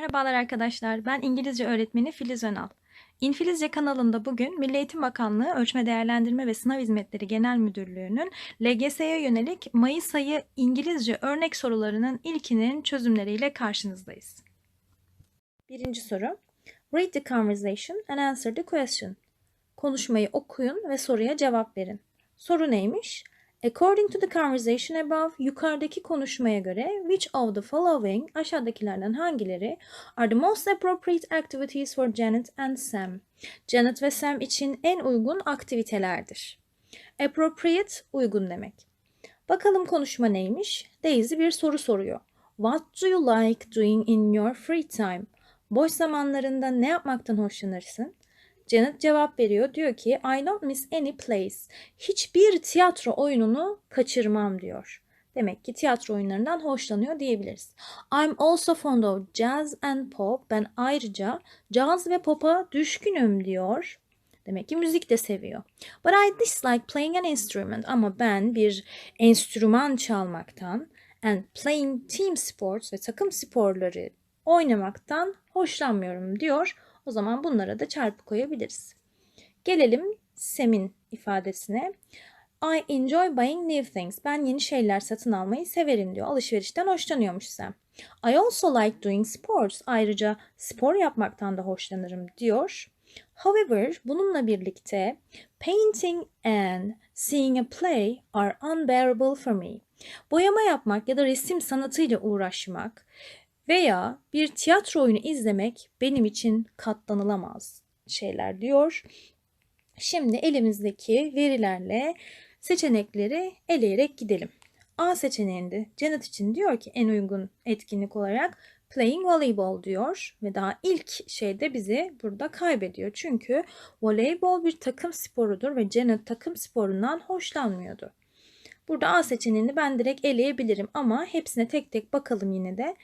Merhabalar arkadaşlar, ben İngilizce öğretmeni Filiz Önal. İnfilizce kanalında bugün Milli Eğitim Bakanlığı Ölçme Değerlendirme ve Sınav Hizmetleri Genel Müdürlüğü'nün LGS'ye yönelik Mayıs ayı İngilizce örnek sorularının ilkinin çözümleriyle karşınızdayız. Birinci soru. Read the conversation and answer the question. Konuşmayı okuyun ve soruya cevap verin. Soru neymiş? According to the conversation above, yukarıdaki konuşmaya göre which of the following aşağıdakilerden hangileri are the most appropriate activities for Janet and Sam? Janet ve Sam için en uygun aktivitelerdir. Appropriate uygun demek. Bakalım konuşma neymiş? Daisy bir soru soruyor. What do you like doing in your free time? Boş zamanlarında ne yapmaktan hoşlanırsın? Janet cevap veriyor. Diyor ki I don't miss any plays. Hiçbir tiyatro oyununu kaçırmam diyor. Demek ki tiyatro oyunlarından hoşlanıyor diyebiliriz. I'm also fond of jazz and pop. Ben ayrıca caz ve pop'a düşkünüm diyor. Demek ki müzik de seviyor. But I dislike playing an instrument. Ama ben bir enstrüman çalmaktan and playing team sports ve takım sporları oynamaktan hoşlanmıyorum diyor. O zaman bunlara da çarpı koyabiliriz. Gelelim Sem'in ifadesine. I enjoy buying new things. Ben yeni şeyler satın almayı severim diyor. Alışverişten hoşlanıyormuş Sam. I also like doing sports. Ayrıca spor yapmaktan da hoşlanırım diyor. However, bununla birlikte painting and seeing a play are unbearable for me. Boyama yapmak ya da resim sanatıyla uğraşmak veya bir tiyatro oyunu izlemek benim için katlanılamaz şeyler diyor. Şimdi elimizdeki verilerle seçenekleri eleyerek gidelim. A seçeneğinde Janet için diyor ki en uygun etkinlik olarak playing volleyball diyor ve daha ilk şeyde bizi burada kaybediyor. Çünkü voleybol bir takım sporudur ve Janet takım sporundan hoşlanmıyordu. Burada A seçeneğini ben direkt eleyebilirim ama hepsine tek tek bakalım yine de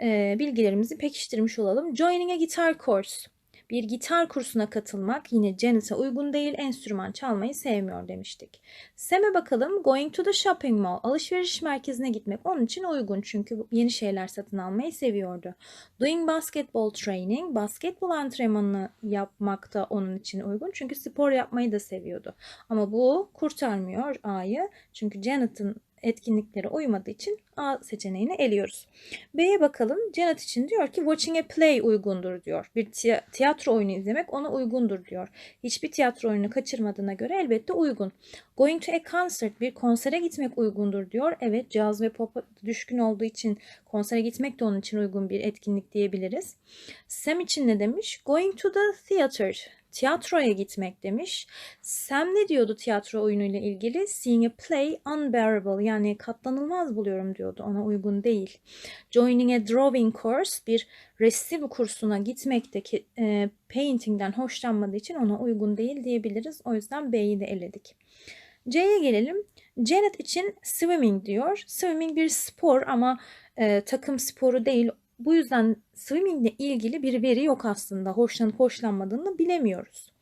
e, bilgilerimizi pekiştirmiş olalım. Joining a guitar course. Bir gitar kursuna katılmak yine Janet'e uygun değil, enstrüman çalmayı sevmiyor demiştik. Sam'e bakalım. Going to the shopping mall. Alışveriş merkezine gitmek onun için uygun çünkü yeni şeyler satın almayı seviyordu. Doing basketball training. Basketbol antrenmanını yapmak da onun için uygun çünkü spor yapmayı da seviyordu. Ama bu kurtarmıyor A'yı çünkü Janet'ın etkinliklere uymadığı için A seçeneğini eliyoruz. B'ye bakalım. Janet için diyor ki watching a play uygundur diyor. Bir tiyatro oyunu izlemek ona uygundur diyor. Hiçbir tiyatro oyunu kaçırmadığına göre elbette uygun. Going to a concert bir konsere gitmek uygundur diyor. Evet caz ve pop düşkün olduğu için konsere gitmek de onun için uygun bir etkinlik diyebiliriz. Sam için ne demiş? Going to the theater tiyatroya gitmek demiş. Sam ne diyordu tiyatro oyunuyla ilgili? Seeing a play unbearable yani katlanılmaz buluyorum diyordu. Ona uygun değil. Joining a drawing course bir resim kursuna gitmekteki e, painting'den hoşlanmadığı için ona uygun değil diyebiliriz. O yüzden B'yi de eledik. C'ye gelelim. Janet için swimming diyor. Swimming bir spor ama e, takım sporu değil. Bu yüzden swimming ile ilgili bir veri yok aslında. Hoşlanıp hoşlanmadığını bilemiyoruz.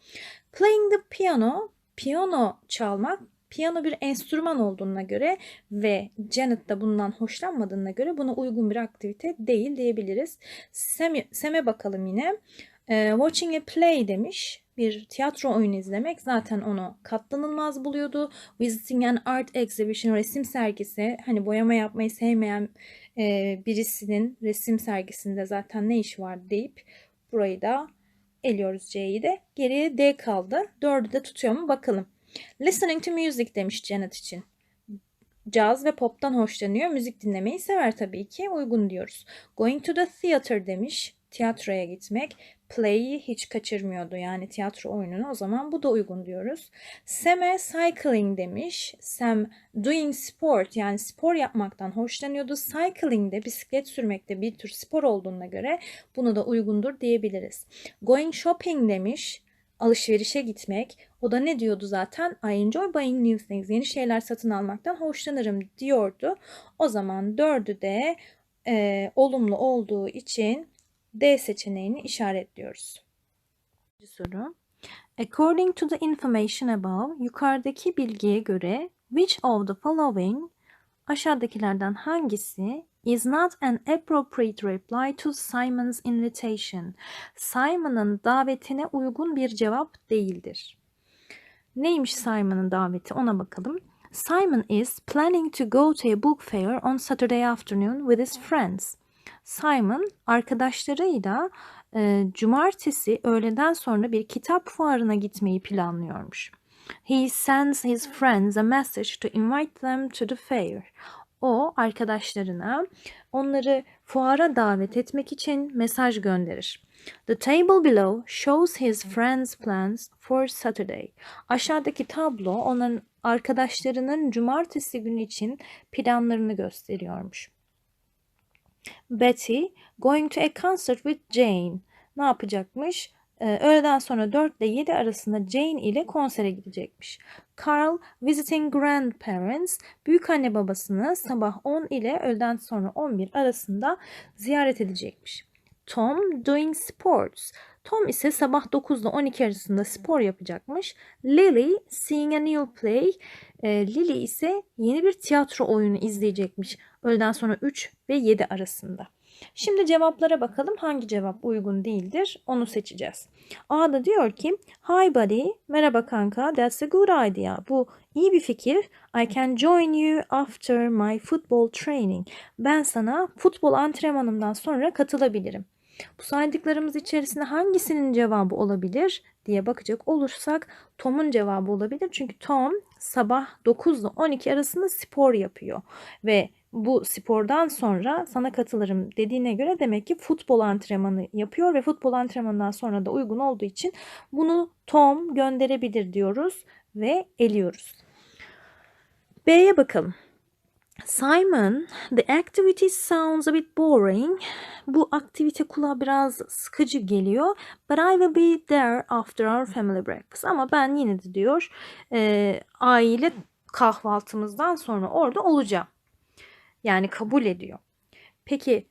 Playing the piano, piyano çalmak piyano bir enstrüman olduğuna göre ve Janet da bundan hoşlanmadığına göre buna uygun bir aktivite değil diyebiliriz. Sam'e Sam bakalım yine. E, watching a play demiş. Bir tiyatro oyunu izlemek zaten onu katlanılmaz buluyordu. Visiting an art exhibition, resim sergisi. Hani boyama yapmayı sevmeyen e, birisinin resim sergisinde zaten ne iş var deyip burayı da eliyoruz C'yi de. Geriye D kaldı. Dördü de tutuyor mu bakalım. Listening to music demiş Janet için. Caz ve poptan hoşlanıyor. Müzik dinlemeyi sever tabii ki. Uygun diyoruz. Going to the theater demiş. Tiyatroya gitmek play'i hiç kaçırmıyordu yani tiyatro oyununu o zaman bu da uygun diyoruz. Sam'e cycling demiş. Sam doing sport yani spor yapmaktan hoşlanıyordu. Cycling de bisiklet sürmekte bir tür spor olduğuna göre bunu da uygundur diyebiliriz. Going shopping demiş alışverişe gitmek. O da ne diyordu zaten? I enjoy buying new things. Yeni şeyler satın almaktan hoşlanırım diyordu. O zaman dördü de e, olumlu olduğu için D seçeneğini işaretliyoruz. Soru. According to the information above, yukarıdaki bilgiye göre which of the following aşağıdakilerden hangisi is not an appropriate reply to Simon's invitation. Simon'ın davetine uygun bir cevap değildir. Neymiş Simon'ın daveti ona bakalım. Simon is planning to go to a book fair on Saturday afternoon with his friends. Simon arkadaşlarıyla e, cumartesi öğleden sonra bir kitap fuarına gitmeyi planlıyormuş. He sends his friends a message to invite them to the fair. O arkadaşlarına onları fuara davet etmek için mesaj gönderir. The table below shows his friends' plans for Saturday. Aşağıdaki tablo onların arkadaşlarının cumartesi günü için planlarını gösteriyormuş. Betty going to a concert with Jane. Ne yapacakmış? Ee, öğleden sonra 4 ile 7 arasında Jane ile konsere gidecekmiş. Carl visiting grandparents. Büyük anne babasını sabah 10 ile öğleden sonra 11 arasında ziyaret edecekmiş. Tom doing sports. Tom ise sabah 9 ile 12 arasında spor yapacakmış. Lily seeing a new play. E, Lily ise yeni bir tiyatro oyunu izleyecekmiş. Öğleden sonra 3 ve 7 arasında. Şimdi cevaplara bakalım hangi cevap uygun değildir onu seçeceğiz. A da diyor ki Hi buddy, merhaba kanka, that's a good idea. Bu iyi bir fikir. I can join you after my football training. Ben sana futbol antrenmanımdan sonra katılabilirim. Bu saydıklarımız içerisinde hangisinin cevabı olabilir diye bakacak olursak Tom'un cevabı olabilir. Çünkü Tom sabah 9 ile 12 arasında spor yapıyor ve bu spordan sonra sana katılırım dediğine göre demek ki futbol antrenmanı yapıyor ve futbol antrenmanından sonra da uygun olduğu için bunu Tom gönderebilir diyoruz ve eliyoruz. B'ye bakalım. Simon, the activity sounds a bit boring. Bu aktivite kulağa biraz sıkıcı geliyor. But I will be there after our family breakfast. Ama ben yine de diyor e, aile kahvaltımızdan sonra orada olacağım. Yani kabul ediyor. Peki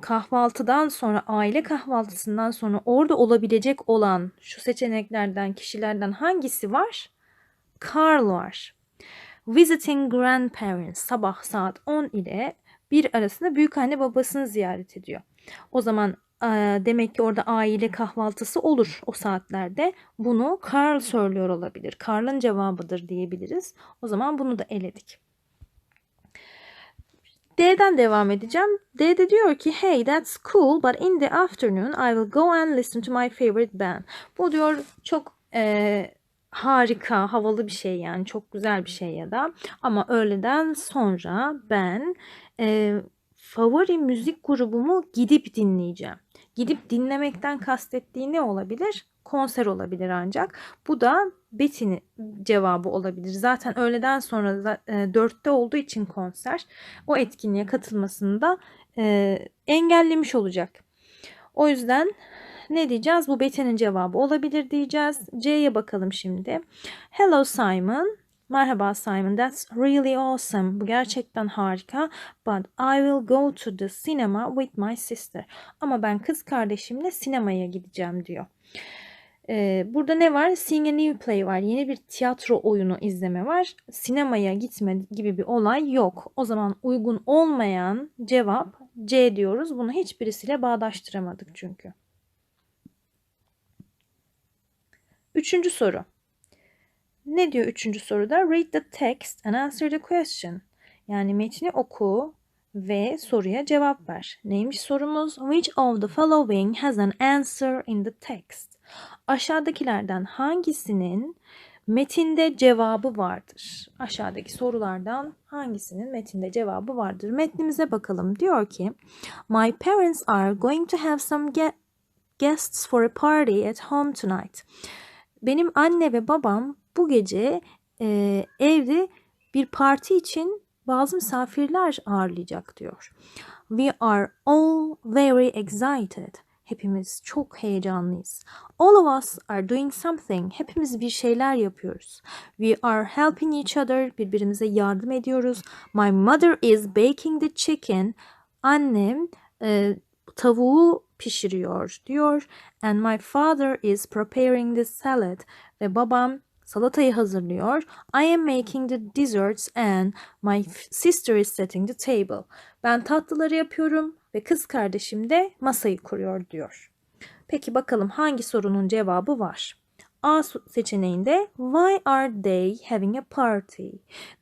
kahvaltıdan sonra aile kahvaltısından sonra orada olabilecek olan şu seçeneklerden kişilerden hangisi var? Carl var. Visiting grandparents sabah saat 10 ile 1 arasında büyük anne babasını ziyaret ediyor. O zaman demek ki orada aile kahvaltısı olur o saatlerde. Bunu Carl söylüyor olabilir. Carl'ın cevabıdır diyebiliriz. O zaman bunu da eledik. D'den devam edeceğim. D de diyor ki hey that's cool but in the afternoon I will go and listen to my favorite band. Bu diyor çok e, harika, havalı bir şey yani çok güzel bir şey ya da ama öğleden sonra ben e, favori müzik grubumu gidip dinleyeceğim. Gidip dinlemekten kastettiği ne olabilir? Konser olabilir ancak. Bu da Betty'nin cevabı olabilir. Zaten öğleden sonra e, dörtte olduğu için konser o etkinliğe katılmasını da e, engellemiş olacak. O yüzden ne diyeceğiz? Bu Betty'nin cevabı olabilir diyeceğiz. C'ye bakalım şimdi. Hello Simon. Merhaba Simon. That's really awesome. Bu gerçekten harika. But I will go to the cinema with my sister. Ama ben kız kardeşimle sinemaya gideceğim diyor. Ee, burada ne var? Seeing a new play var. Yeni bir tiyatro oyunu izleme var. Sinemaya gitme gibi bir olay yok. O zaman uygun olmayan cevap C diyoruz. Bunu hiçbirisiyle bağdaştıramadık çünkü. Üçüncü soru. Ne diyor üçüncü soruda? Read the text and answer the question. Yani metni oku ve soruya cevap ver. Neymiş sorumuz? Which of the following has an answer in the text? Aşağıdakilerden hangisinin metinde cevabı vardır? Aşağıdaki sorulardan hangisinin metinde cevabı vardır? Metnimize bakalım. Diyor ki, My parents are going to have some guests for a party at home tonight. Benim anne ve babam bu gece e, evde bir parti için bazı misafirler ağırlayacak diyor. We are all very excited. Hepimiz çok heyecanlıyız. All of us are doing something. Hepimiz bir şeyler yapıyoruz. We are helping each other. Birbirimize yardım ediyoruz. My mother is baking the chicken. Annem e, tavuğu pişiriyor diyor. And my father is preparing the salad. Ve babam Salatayı hazırlıyor. I am making the desserts and my sister is setting the table. Ben tatlıları yapıyorum ve kız kardeşim de masayı kuruyor diyor. Peki bakalım hangi sorunun cevabı var? A seçeneğinde Why are they having a party?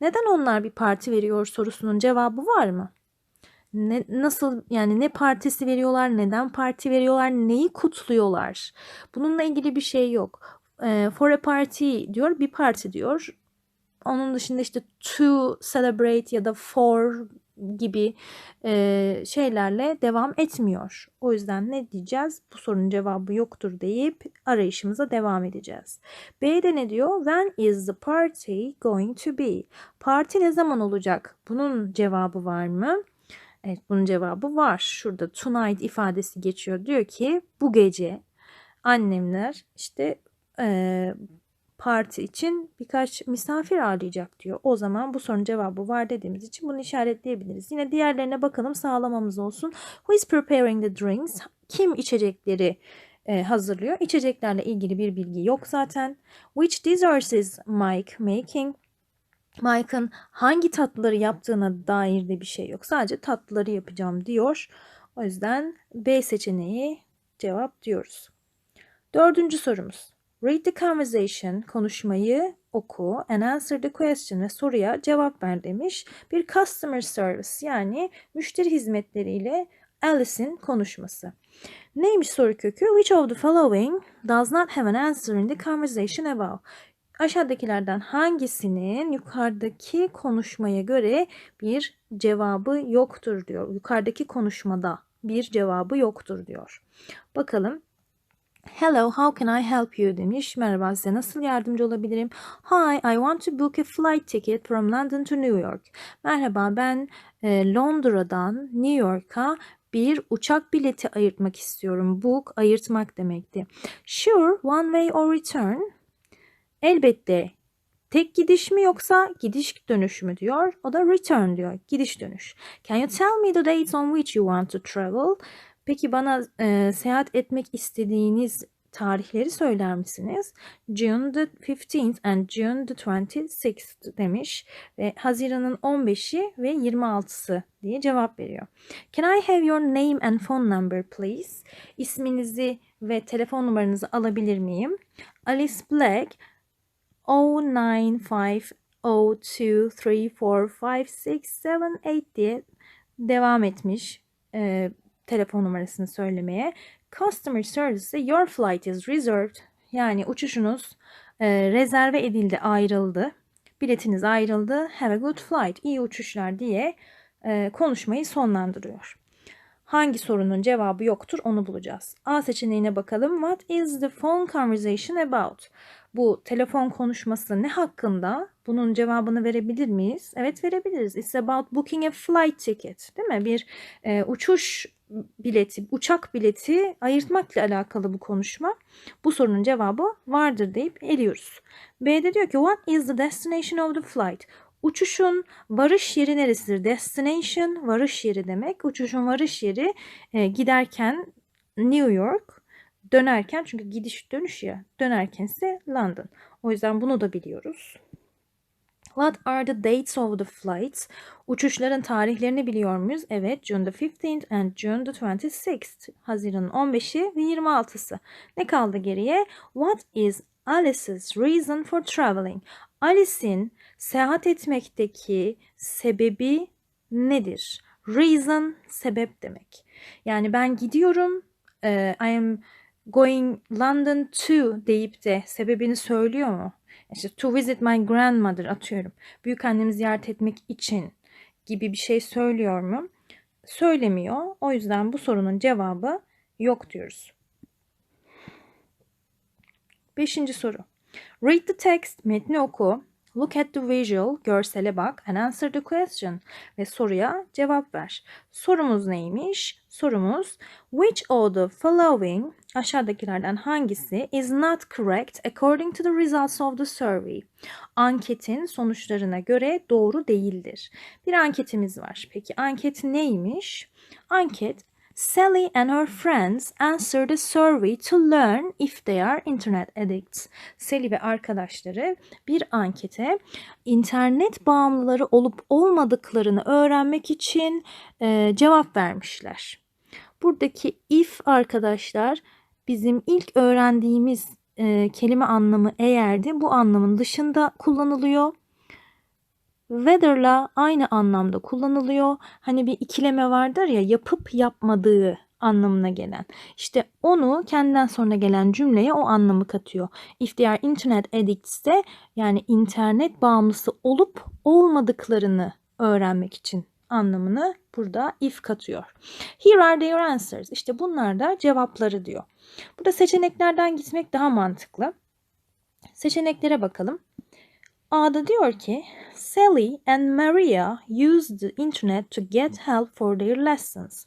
Neden onlar bir parti veriyor sorusunun cevabı var mı? Ne, nasıl yani ne partisi veriyorlar, neden parti veriyorlar, neyi kutluyorlar? Bununla ilgili bir şey yok. Ee, for a party diyor, bir parti diyor. Onun dışında işte to celebrate ya da for gibi e, şeylerle devam etmiyor. O yüzden ne diyeceğiz? Bu sorunun cevabı yoktur deyip arayışımıza devam edeceğiz. B'de ne diyor? When is the party going to be? Parti ne zaman olacak? Bunun cevabı var mı? Evet bunun cevabı var. Şurada tonight ifadesi geçiyor. Diyor ki bu gece annemler işte eee, parti için birkaç misafir ağırlayacak diyor. O zaman bu sorunun cevabı var dediğimiz için bunu işaretleyebiliriz. Yine diğerlerine bakalım sağlamamız olsun. Who is preparing the drinks? Kim içecekleri e, hazırlıyor? İçeceklerle ilgili bir bilgi yok zaten. Which desserts is Mike making? Mike'ın hangi tatlıları yaptığına dair de bir şey yok. Sadece tatlıları yapacağım diyor. O yüzden B seçeneği cevap diyoruz. Dördüncü sorumuz. Read the conversation, konuşmayı oku and answer the question ve soruya cevap ver demiş. Bir customer service yani müşteri hizmetleriyle Alice'in konuşması. Neymiş soru kökü? Which of the following does not have an answer in the conversation above? Aşağıdakilerden hangisinin yukarıdaki konuşmaya göre bir cevabı yoktur diyor. Yukarıdaki konuşmada bir cevabı yoktur diyor. Bakalım. Hello, how can I help you demiş. Merhaba size nasıl yardımcı olabilirim? Hi, I want to book a flight ticket from London to New York. Merhaba ben e, Londra'dan New York'a bir uçak bileti ayırtmak istiyorum. Book ayırtmak demekti. Sure, one way or return. Elbette tek gidiş mi yoksa gidiş dönüş mü diyor. O da return diyor. Gidiş dönüş. Can you tell me the dates on which you want to travel? Peki bana e, seyahat etmek istediğiniz tarihleri söyler misiniz? June the 15th and June the 26th demiş ve Haziran'ın 15'i ve 26'sı diye cevap veriyor. Can I have your name and phone number please? İsminizi ve telefon numaranızı alabilir miyim? Alice Black 09502345678 diye devam etmiş e, telefon numarasını söylemeye. Customer Service'e your flight is reserved yani uçuşunuz e, rezerve edildi, ayrıldı. Biletiniz ayrıldı. Have a good flight. İyi uçuşlar diye e, konuşmayı sonlandırıyor. Hangi sorunun cevabı yoktur onu bulacağız. A seçeneğine bakalım. What is the phone conversation about? Bu telefon konuşması ne hakkında? Bunun cevabını verebilir miyiz? Evet verebiliriz. It's about booking a flight ticket. Değil mi? Bir e, uçuş bileti, uçak bileti ayırtmakla alakalı bu konuşma. Bu sorunun cevabı vardır deyip eliyoruz. B'de diyor ki what is the destination of the flight? Uçuşun varış yeri neresidir? Destination varış yeri demek. Uçuşun varış yeri e, giderken New York, dönerken çünkü gidiş dönüş ya dönerken ise London. O yüzden bunu da biliyoruz. What are the dates of the flights? Uçuşların tarihlerini biliyor muyuz? Evet, June the 15th and June the 26th. Haziran'ın 15'i ve 26'sı. Ne kaldı geriye? What is Alice's reason for traveling? Alice'in seyahat etmekteki sebebi nedir? Reason sebep demek. Yani ben gidiyorum. I am going London to deyip de sebebini söylüyor mu? İşte to visit my grandmother atıyorum. Büyük annemi ziyaret etmek için gibi bir şey söylüyor mu? Söylemiyor. O yüzden bu sorunun cevabı yok diyoruz. Beşinci soru. Read the text, metni oku. Look at the visual, görsele bak and answer the question ve soruya cevap ver. Sorumuz neymiş? Sorumuz which of the following aşağıdakilerden hangisi is not correct according to the results of the survey? Anketin sonuçlarına göre doğru değildir. Bir anketimiz var. Peki anket neymiş? Anket Sally and her friends answered a survey to learn if they are internet addicts. Sally ve arkadaşları bir ankete internet bağımlıları olup olmadıklarını öğrenmek için e, cevap vermişler. Buradaki if arkadaşlar bizim ilk öğrendiğimiz e, kelime anlamı eğerdi. Bu anlamın dışında kullanılıyor. Whether'la aynı anlamda kullanılıyor. Hani bir ikileme vardır ya yapıp yapmadığı anlamına gelen. İşte onu kendinden sonra gelen cümleye o anlamı katıyor. If they are internet addicts de yani internet bağımlısı olup olmadıklarını öğrenmek için anlamını burada if katıyor. Here are their answers. İşte bunlar da cevapları diyor. Burada seçeneklerden gitmek daha mantıklı. Seçeneklere bakalım. A'da diyor ki Sally and Maria used the internet to get help for their lessons.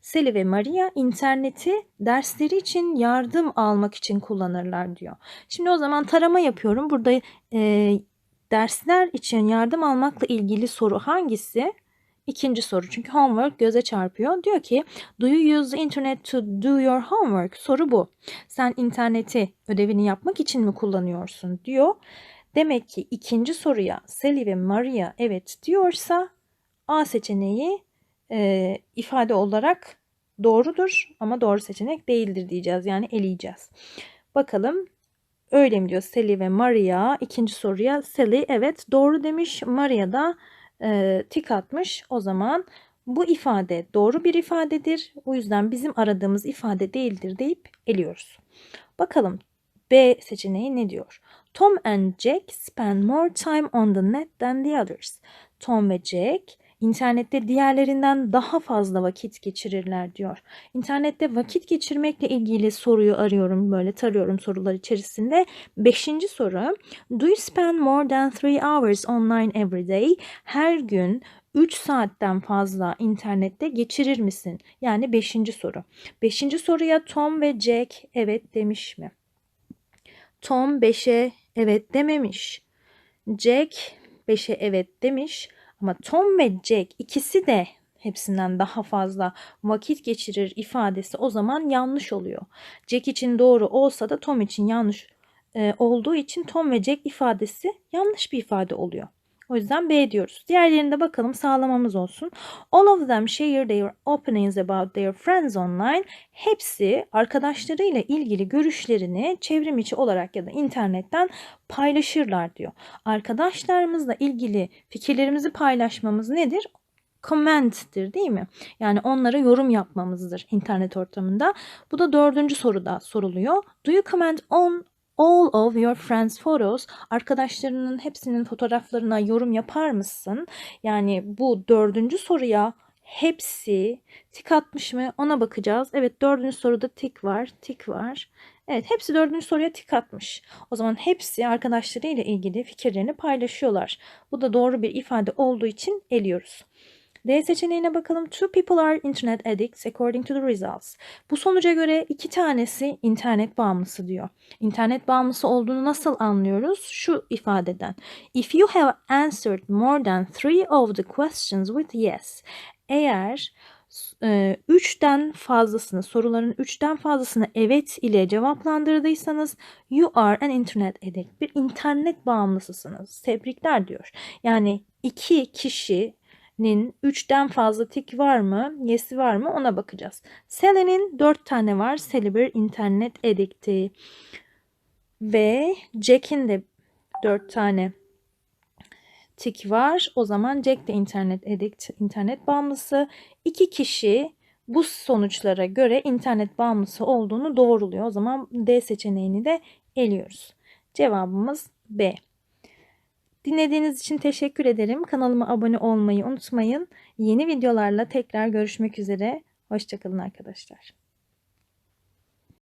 Sally ve Maria interneti dersleri için yardım almak için kullanırlar diyor. Şimdi o zaman tarama yapıyorum. Burada e, dersler için yardım almakla ilgili soru hangisi? İkinci soru çünkü homework göze çarpıyor. Diyor ki do you use the internet to do your homework? Soru bu. Sen interneti ödevini yapmak için mi kullanıyorsun diyor. Demek ki ikinci soruya Sally ve Maria evet diyorsa A seçeneği e, ifade olarak doğrudur ama doğru seçenek değildir diyeceğiz. Yani eleyeceğiz. Bakalım öyle mi diyor Sally ve Maria? İkinci soruya Sally evet doğru demiş. Maria da e, tik atmış. O zaman bu ifade doğru bir ifadedir. O yüzden bizim aradığımız ifade değildir deyip eliyoruz. Bakalım B seçeneği ne diyor? Tom and Jack spend more time on the net than the others. Tom ve Jack internette diğerlerinden daha fazla vakit geçirirler diyor. İnternette vakit geçirmekle ilgili soruyu arıyorum böyle tarıyorum sorular içerisinde. Beşinci soru. Do you spend more than three hours online every day? Her gün 3 saatten fazla internette geçirir misin? Yani beşinci soru. Beşinci soruya Tom ve Jack evet demiş mi? Tom 5'e evet dememiş. Jack 5'e evet demiş. Ama Tom ve Jack ikisi de hepsinden daha fazla vakit geçirir ifadesi o zaman yanlış oluyor. Jack için doğru olsa da Tom için yanlış e, olduğu için Tom ve Jack ifadesi yanlış bir ifade oluyor. O yüzden B diyoruz. Diğerlerinde bakalım sağlamamız olsun. All of them share their opinions about their friends online. Hepsi arkadaşlarıyla ilgili görüşlerini çevrim içi olarak ya da internetten paylaşırlar diyor. Arkadaşlarımızla ilgili fikirlerimizi paylaşmamız nedir? comment'tir değil mi? Yani onlara yorum yapmamızdır internet ortamında. Bu da dördüncü soruda soruluyor. Do you comment on all of your friends photos arkadaşlarının hepsinin fotoğraflarına yorum yapar mısın? Yani bu dördüncü soruya hepsi tik atmış mı ona bakacağız. Evet dördüncü soruda tik var tik var. Evet hepsi dördüncü soruya tik atmış. O zaman hepsi arkadaşlarıyla ilgili fikirlerini paylaşıyorlar. Bu da doğru bir ifade olduğu için eliyoruz. D seçeneğine bakalım. Two people are internet addicts according to the results. Bu sonuca göre iki tanesi internet bağımlısı diyor. İnternet bağımlısı olduğunu nasıl anlıyoruz? Şu ifadeden. If you have answered more than three of the questions with yes. Eğer e, üçten fazlasını soruların üçten fazlasını evet ile cevaplandırdıysanız you are an internet addict bir internet bağımlısısınız tebrikler diyor yani iki kişi nin 3'ten fazla tik var mı? Yes'i var mı? Ona bakacağız. Sally'nin 4 tane var. Sally bir internet edikti. Ve Jack'in de 4 tane tik var. O zaman Jack de internet edict, internet bağımlısı. İki kişi bu sonuçlara göre internet bağımlısı olduğunu doğruluyor. O zaman D seçeneğini de eliyoruz. Cevabımız B. Dinlediğiniz için teşekkür ederim. Kanalıma abone olmayı unutmayın. Yeni videolarla tekrar görüşmek üzere. Hoşçakalın arkadaşlar.